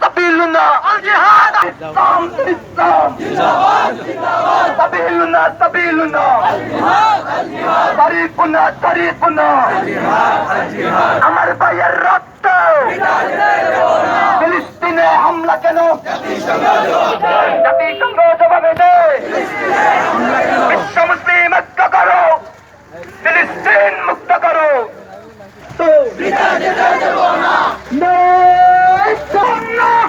সাবিলুল্লাহ জিহাদ ইসলাম ইসলাম সাবিলুল্লাহ সাবিলুল্লাহ তারিফুল্লাহ তারিফুল্লাহ আমার ভাইয়ের রক্ত। ফিলিস্তিনে হামলা কেন? জাতিসংঘ জবাবে দে। বিশ্ব মুসলিম ঐক্য করো। ফিলিস্তিন মুক্ত করো। তো No,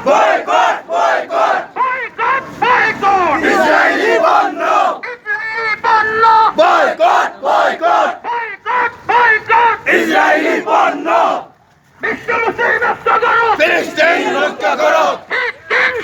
boycott boycott boycott, boycott! Israeli পণ্য ইসরায়েলি পণ্য! বয়কট! ইসরায়েলি পণ্য বিশ্ব মুসলিম ঐক্য করো! ফিলিস্তিন রক্ষা করো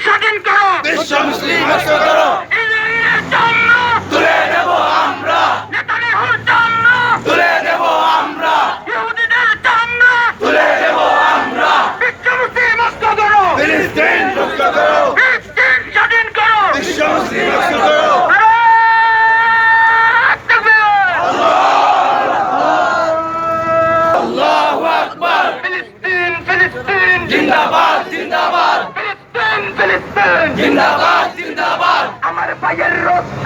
স্বাধীন করো! বিশ্ব মুসলিম রক্ষা করো ইসরায়েলের জন্য! তুলে দেব আমরা নেতানিয়াহুর জন্য! তুলে দেব আমরা ইহুদিদের জন্য! তুলে দেব আমরা বিশ্ব মুসলিম ঐক্য করো! ফিলিস্তিন রক্ষা করো ফিলিস্তিন স্বাধীন করো! বিশ্ব মুসলিম রক্ষা করো নারায় তাকবীর! আল্লাহু আকবার ফিলিস্তিন ফিলিস্তিন জিন্দাবাদ জিন্দাবাদ! ফিলিস্তিন ফিলিস্তিন জিন্দাবাদ জিন্দাবাদ! আমার ভাইয়ের রক্ত!